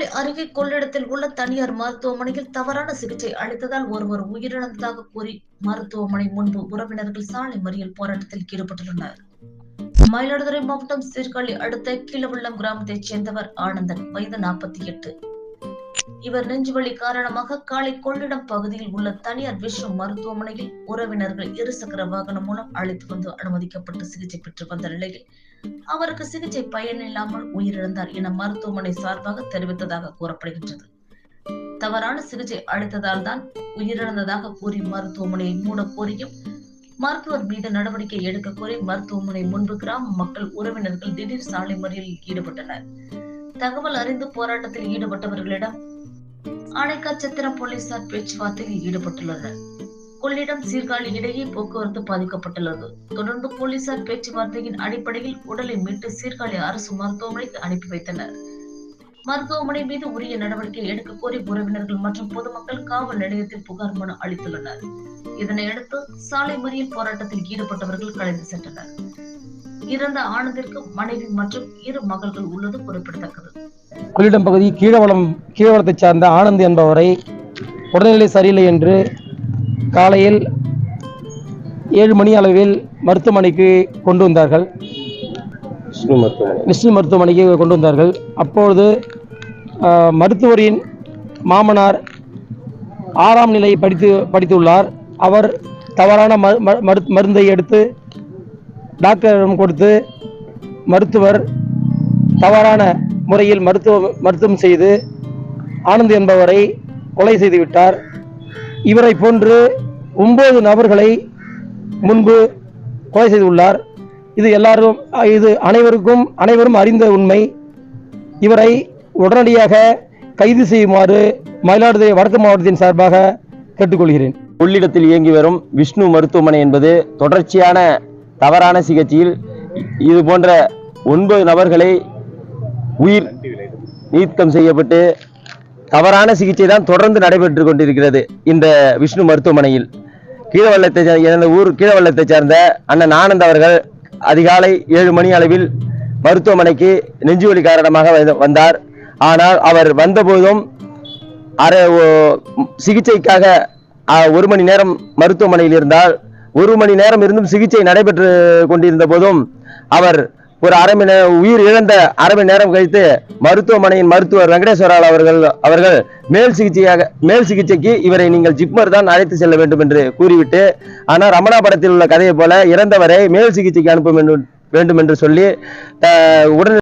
திருநெல்வேலி அருகே கொள்ளிடத்தில் உள்ள தனியார் மருத்துவமனையில் தவறான சிகிச்சை அளித்ததால் ஒருவர் உயிரிழந்ததாக கூறி மருத்துவமனை முன்பு உறவினர்கள் சாலை மறியல் போராட்டத்தில் ஈடுபட்டுள்ளனர். மயிலாடுதுறை மாவட்டம் சீர்காழி அடுத்த கீழவள்ளம் கிராமத்தைச் சேர்ந்தவர் ஆனந்தன். வயது நாற்பத்தி எட்டு. இவர் நெஞ்சுவலி காரணமாக காலை கொள்ளிடம் பகுதியில் உள்ள தனியார் விஷ்ணு மருத்துவமனையில் உறவினர்கள் இருசக்கர வாகனம் மூலம் அழைத்து வந்து அனுமதிக்கப்பட்டு சிகிச்சை பெற்று வந்த நிலையில் அவருக்கு சிகிச்சை பயனில்லாமல் உயிரிழந்தார் என மருத்துவமனை சார்பாக தெரிவித்ததாக கூறப்படுகின்றது. தவறான சிகிச்சை அளித்ததால் தான் உயிரிழந்ததாக கூறி மருத்துவமனையை மூட கோரியும் மருத்துவர் மீது நடவடிக்கை எடுக்க கோரி மருத்துவமனை முன்பு கிராம மக்கள் உறவினர்கள் திடீர் சாலை மறியலில் ஈடுபட்டனர். தகவல் அறிந்து போராட்டத்தில் ஈடுபட்டவர்களிடம் அணைக்காச்சத்திரம் போலீசார் பேச்சுவார்த்தையில் ஈடுபட்டுள்ளனர். கொள்ளிடம் சீர்காழி இடையே போக்குவரத்து பாதிக்கப்பட்டுள்ளது. தொடர்ந்து போலீசார் பேச்சுவார்த்தையின் அடிப்படையில் உடலை மீட்டு சீர்காழி அரசு மருத்துவமனைக்கு அனுப்பி வைத்தனர். மருத்துவமனை மீது உரிய நடவடிக்கை எடுக்க கோரி உறவினர்கள் மற்றும் பொதுமக்கள் காவல் நிலையத்தில் புகார் மனு அளித்துள்ளனர். இதனையடுத்து சாலை மறியல் போராட்டத்தில் ஈடுபட்டவர்கள் கலைந்து சென்றனர். இறந்த ஆனந்திற்கு மனைவி மற்றும் இரு மகள்கள் உள்ளது குறிப்பிடத்தக்கது. கொள்ளிடம் பகுதி கீழவளம் கீழவளத்தைச் சார்ந்த ஆனந்த் என்பவரை உடல்நிலை சரியில்லை என்று காலையில் ஏழு மணி அளவில் மருத்துவமனைக்கு கொண்டு வந்தார்கள். விஷ்ணு மருத்துவமனை. விஷ்ணு மருத்துவமனைக்கு கொண்டு வந்தார்கள். அப்பொழுது மருத்துவரின் மாமனார் ஆறாம் நிலை படித்து படித்துள்ளார். அவர் தவறான மரு மரு- மரு- மருந்தை எடுத்து டாக்டரிடம் கொடுத்து மருத்துவர் தவறான முறையில் மருத்துவ மருத்துவம் செய்து ஆனந்த் என்பவரை கொலை செய்துவிட்டார். இவரை போன்று ஒன்பது நபர்களை முன்பு கொலை செய்துள்ளார். இது எல்லாரும் இது அனைவருக்கும் அனைவரும் அறிந்த உண்மை. இவரை உடனடியாக கைது செய்யுமாறு மயிலாடுதுறை வடக்கு மாவட்டத்தின் சார்பாக கேட்டுக்கொள்கிறேன். உள்ளிடத்தில் இயங்கி வரும் விஷ்ணு மருத்துவமனை என்பது தொடர்ச்சியான தவறான சிகிச்சையில் இது போன்ற ஒன்பது நபர்களை உயிர் நீக்கம் செய்யப்பட்டு தவறான சிகிச்சை தான் தொடர்ந்து நடைபெற்று கொண்டிருக்கிறது இந்த விஷ்ணு மருத்துவமனையில். கீழவள்ளத்தை சேர்ந்த எனது ஊர் கீழவள்ளத்தை சேர்ந்த அண்ணன் ஆனந்த் அவர்கள் அதிகாலை ஏழு மணி அளவில் மருத்துவமனைக்கு நெஞ்சுவலி காரணமாக வந்தார். ஆனால் அவர் வந்தபோதும் அரை ஓ- சிகிச்சைக்காக ஒரு மணி நேரம் மருத்துவமனையில் இருந்தால் ஒரு மணி நேரம் இருந்தும் சிகிச்சை நடைபெற்று கொண்டிருந்த போதும் அவர் ஒரு அரை மணி உயிர் இழந்த அரை மணி நேரம் கழித்து மருத்துவமனையின் மருத்துவர் வெங்கடேஸ்வரால் அவர்கள் அவர்கள் மேல் சிகிச்சையாக மேல் சிகிச்சைக்கு இவரை நீங்கள் ஜிப்மர் தான் அழைத்து செல்ல வேண்டும் என்று கூறிவிட்டு ஆனால் ரமணா படத்தில் உள்ள கதையை போல இறந்தவரை மேல் சிகிச்சைக்கு அனுப்ப வேண்டும் வேண்டும் என்று சொல்லி உடனே